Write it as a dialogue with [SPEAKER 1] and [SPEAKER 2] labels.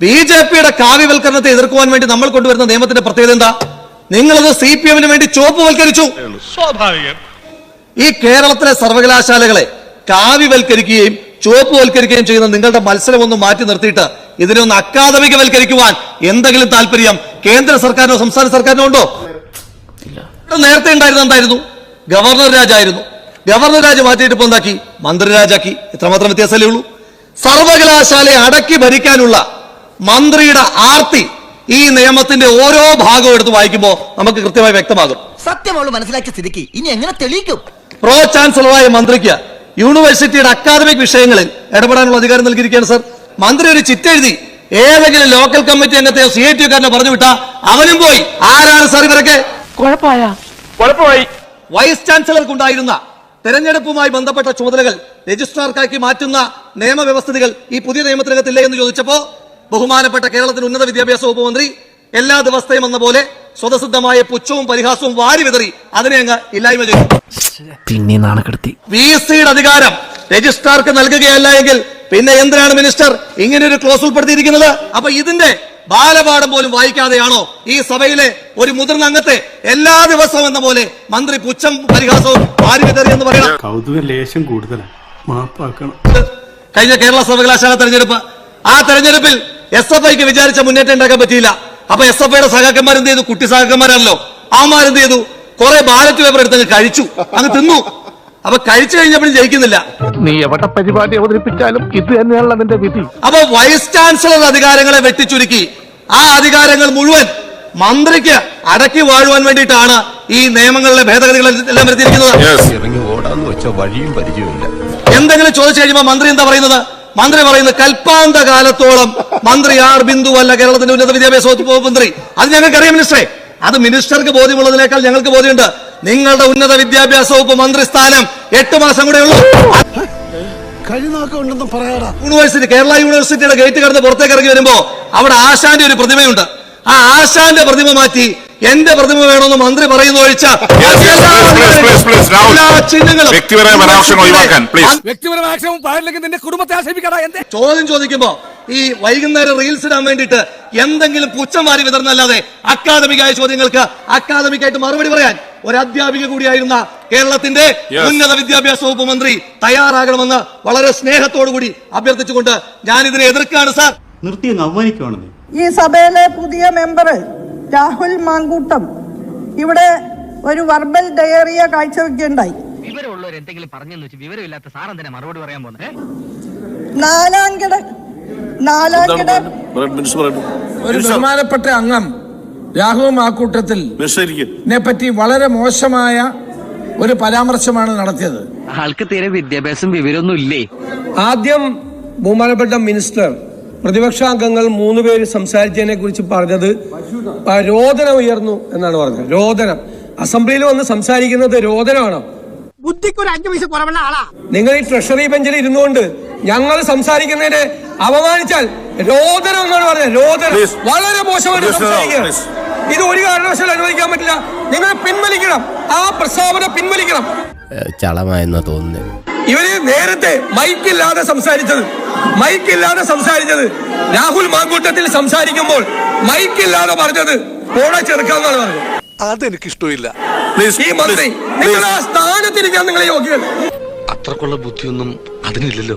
[SPEAKER 1] B J പിയുടെ കാവ്യവൽക്കരണത്തെ എതിർക്കുവാൻ വേണ്ടി നമ്മൾ കൊണ്ടുവരുന്ന നിയമത്തിന്റെ പ്രത്യേകത എന്താ? നിങ്ങളത് സി പി എമ്മിന് വേണ്ടി സ്വാഭാവികം. ഈ കേരളത്തിലെ സർവകലാശാലകളെ കാവ്യവൽക്കരിക്കുകയും ചുവപ്പുവൽക്കരിക്കുകയും ചെയ്യുന്ന നിങ്ങളുടെ മത്സരം ഒന്ന് മാറ്റി നിർത്തിയിട്ട് ഇതിനെ ഒന്ന് അക്കാദമികവൽക്കരിക്കുവാൻ എന്തെങ്കിലും താല്പര്യം കേന്ദ്ര സർക്കാരിനോ സംസ്ഥാന സർക്കാരിനോ ഉണ്ടോ? നേരത്തെ ഉണ്ടായിരുന്ന എന്തായിരുന്നു? ഗവർണർ രാജായിരുന്നു. ഗവർണർ രാജ് മാറ്റിയിട്ട് ഇപ്പൊ എന്താക്കി? മന്ത്രി രാജാക്കി. ഇത്രമാത്രം വ്യത്യാസമല്ലേ ഉള്ളൂ. സർവകലാശാലയെ അടക്കി ഭരിക്കാനുള്ള മന്ത്രിയുടെ ആർത്തി ഈ നിയമത്തിന്റെ ഓരോ ഭാഗവും എടുത്ത് വായിക്കുമ്പോൾ നമുക്ക് കൃത്യമായി വ്യക്തമാകും.
[SPEAKER 2] സത്യം അവൾ മനസ്സിലാക്കിയ സ്ഥിതിക്ക് ഇനി എങ്ങനെ തെളിയിക്കും?
[SPEAKER 1] പ്രോ ചാൻസലറായ മന്ത്രിക്ക് യൂണിവേഴ്സിറ്റിയുടെ അക്കാദമിക് വിഷയങ്ങളിൽ ഇടപെടാനുള്ള അധികാരം നൽകിയിരിക്കുകയാണ് സർ. മന്ത്രി ഒരു ചിറ്റെഴുതി ഏതെങ്കിലും ലോക്കൽ കമ്മിറ്റി അംഗത്തെയോ സി ഐ ടി കാരനെ പറഞ്ഞു വിട്ടാ അവനും പോയി. ആരാണ് സർ ഇവരൊക്കെ?
[SPEAKER 3] കുഴപ്പമായി.
[SPEAKER 1] വൈസ് ചാൻസലർക്കുണ്ടായിരുന്ന തെരഞ്ഞെടുപ്പുമായി ബന്ധപ്പെട്ട ചുമതലകൾ രജിസ്ട്രാർക്കാക്കി മാറ്റുന്ന നിയമവ്യവസ്ഥിതികൾ ഈ പുതിയ നിയമത്തിനകത്തില്ലേ എന്ന് ചോദിച്ചപ്പോ ബഹുമാനപ്പെട്ട കേരളത്തിന്റെ ഉന്നത വിദ്യാഭ്യാസ വകുപ്പ് മന്ത്രി എല്ലാ ദിവസത്തെയും എന്ന പോലെ സ്വതസിദ്ധമായ പുച്ഛവും പരിഹാസവും വാരി വിതറി അതിനെ അങ്ങ് ഇല്ലായ്മ ചെയ്തു.
[SPEAKER 4] പിന്നെ നാണക്കെടുത്തി.
[SPEAKER 1] വി സിയുടെ അധികാരം രജിസ്ട്രാർക്ക് നൽകുകയല്ല എങ്കിൽ പിന്നെ എന്തിനാണ് മിനിസ്റ്റർ ഇങ്ങനെ ഒരു ക്ലോസ് ഉൾപ്പെടുത്തിയിരിക്കുന്നത്? അപ്പൊ ഇതിന്റെ ബാലപാഠം പോലും വായിക്കാതെയാണോ ഈ സഭയിലെ ഒരു മുതിർന്ന അംഗത്തെ എല്ലാ ദിവസവും എന്ന പോലെ മന്ത്രി പുച്ഛം പരിഹാസവും വാരി വിതറി എന്ന് പറയണം?
[SPEAKER 5] കൗതുക ലേശം കൂടുതലാണ്. മാപ്പാക്കണം.
[SPEAKER 1] കഴിഞ്ഞ കേരള സർവകലാശാല തെരഞ്ഞെടുപ്പ്. ആ തെരഞ്ഞെടുപ്പിൽ എസ് എഫ് ഐക്ക് വിചാരിച്ച മുന്നേറ്റം ഉണ്ടാക്കാൻ പറ്റിയില്ല. അപ്പൊ എസ് എഫ് ഐയുടെ സഹാക്കന്മാർ എന്ത് ചെയ്തു? കുട്ടി സഹാക്കന്മാരല്ലോ. അവന്മാരെന്ത് ചെയ്തു? കുറെ ബാലറ്റ് പേപ്പർ എടുത്ത് അങ്ങ് കഴിച്ചു. അങ്ങ് തിന്നു. അപ്പൊ കഴിച്ചു കഴിഞ്ഞപ്പോഴും ജയിക്കുന്നില്ല.
[SPEAKER 3] നീ എവിടെ പരിപാടി അവതരിപ്പിച്ചാലും ഇത് തന്നെയാണല്ലോ നിന്റെ വിധി.
[SPEAKER 1] അപ്പൊ വൈസ് ചാൻസലർ അധികാരങ്ങളെ വെട്ടിച്ചുരുക്കി. ആ അധികാരങ്ങൾ മുഴുവൻ മന്ത്രിക്ക് അടക്കി വാഴുവാൻ വേണ്ടിയിട്ടാണ് ഈ നിയമങ്ങളിലെ ഭേദഗതികൾ എല്ലാം വരുത്തിയിരിക്കുന്നത്. എന്തെങ്കിലും ചോദിച്ചു കഴിയുമ്പോൾ മന്ത്രി എന്താ പറയുന്നത്? മന്ത്രി പറയുന്നത് കൽപ്പാന്ത കാലത്തോളം മന്ത്രി ആർ ബിന്ദു അല്ല കേരളത്തിന്റെ ഉന്നത വിദ്യാഭ്യാസ വകുപ്പ് മന്ത്രി. അത് ഞങ്ങൾക്കറിയാം മിനിസ്റ്ററെ. അത് മിനിസ്റ്റർക്ക് ബോധ്യമുള്ളതിനേക്കാൾ ഞങ്ങൾക്ക് ബോധ്യമുണ്ട്. നിങ്ങളുടെ ഉന്നത വിദ്യാഭ്യാസ വകുപ്പ് മന്ത്രി സ്ഥാനം എട്ട് മാസം കൂടെ ഉള്ളൂ. യൂണിവേഴ്സിറ്റി കേരള യൂണിവേഴ്സിറ്റിയുടെ ഗേറ്റ് കടന്ന് പുറത്തേക്ക് ഇറങ്ങി വരുമ്പോ അവിടെ ആശാന്റെ ഒരു പ്രതിമയുണ്ട്. ആ ആശാന്റെ പ്രതിമ മാറ്റി എന്റെ പ്രതിമ വേണമെന്ന് മന്ത്രി പറയുന്ന ഒഴിച്ച
[SPEAKER 6] വ്യക്തിപരമായ ഒഴിവാക്കാൻ, പ്ലീസ്
[SPEAKER 3] വ്യക്തിപരമായ പാടില്ലെങ്കിൽ നിന്റെ കുടുംബത്തെ എന്തേ?
[SPEAKER 1] ചോദ്യം ചോദിക്കുമ്പോ ഈ വൈകുന്നേരം റീൽസ് ഇടാൻ വേണ്ടിയിട്ട് എന്തെങ്കിലും പുച്ഛം മാറി വിതർന്നല്ലാതെ അക്കാദമികായ ചോദ്യങ്ങൾക്ക് അക്കാദമിക്കായിട്ട് മറുപടി പറയാൻ ഒരു അധ്യാപിക കൂടിയായിരുന്ന കേരളത്തിന്റെ ഉന്നത വിദ്യാഭ്യാസ വകുപ്പ് മന്ത്രി തയ്യാറാകണമെന്ന് വളരെ സ്നേഹത്തോടു കൂടി അഭ്യർത്ഥിച്ചുകൊണ്ട് ഞാൻ ഇതിനെ എതിർക്കാണ് സാർ.
[SPEAKER 5] നിർത്തി അങ്ങ്
[SPEAKER 7] ഈ സഭയിലെ പുതിയ മെമ്പർ രാഹുൽ മാങ്കൂട്ടം ഇവിടെ ഒരു വർബൽ ഡയറിയ കാഴ്ചവെക്കുകയുണ്ടായി
[SPEAKER 2] വിവരമുള്ളവർ എന്തെങ്കിലും പറഞ്ഞെന്ന് വെച്ച് വിവരമില്ലാത്ത സാർ മറുപടി പറയാൻ പോകുന്നത്?
[SPEAKER 7] നാലാംകിട നാലാംകിട
[SPEAKER 8] ഒരു ബഹുമാനപ്പെട്ട അംഗം രാഹുൽ മാക്കൂട്ടത്തിൽ പറ്റി വളരെ മോശമായ ഒരു പരാമർശമാണ് നടത്തിയത്.
[SPEAKER 2] ആൾക്ക് തീരെ വിദ്യാഭ്യാസം വിവരമൊന്നും ഇല്ലേ?
[SPEAKER 8] ആദ്യം ബഹുമാനപ്പെട്ട മിനിസ്റ്റർ പ്രതിപക്ഷാംഗങ്ങൾ മൂന്ന് പേര് സംസാരിച്ചതിനെ കുറിച്ച് പറഞ്ഞത് രോദനം ഉയർന്നു എന്നാണ് പറഞ്ഞത്. രോദനം. അസംബ്ലിയിൽ വന്ന് സംസാരിക്കുന്നത് രോദനമാണോ
[SPEAKER 7] ബുദ്ധിക്കൊരു അഞ്ചു പൈസ കുറവുള്ള ആളാ.
[SPEAKER 8] നിങ്ങൾ ഈ ട്രഷറി ബെഞ്ചിൽ ഇരുന്നുകൊണ്ട് ഞങ്ങൾ സംസാരിക്കുന്നതിനെ അപമാനിച്ചാൽ രോദനം എന്നാണ് പറഞ്ഞത്. രോദനം വളരെ മോശമായിട്ട് സംസാരിക്കുകയാണ് ഇത് ഒരു കാരണവശാലും അനുവദിക്കാൻ പറ്റില്ല. നിങ്ങൾ പിൻവലിക്കണം. ആ പ്രസ്താവന പിൻവലിക്കണം.
[SPEAKER 9] ചളമായെന്നാ തോന്നുന്നു
[SPEAKER 8] ഇവർ നേരത്തെ മൈക്കില്ലാതെ സംസാരിച്ചത്. മൈക്കില്ലാതെ സംസാരിച്ചത്. രാഹുൽ മാങ്കൂട്ടത്തിൽ സംസാരിക്കുമ്പോൾ മൈക്കില്ലാതെ പറഞ്ഞത്. പോടെ ചെറുക്കാന്നാണ് പറഞ്ഞത്.
[SPEAKER 3] അതെനിക്കിഷ്ടമില്ല.
[SPEAKER 8] സ്ഥാനത്തിരിക്കാൻ നിങ്ങളെ യോഗ്യത
[SPEAKER 9] അത്രക്കുള്ള ബുദ്ധിയൊന്നും അതിനില്ലല്ലോ.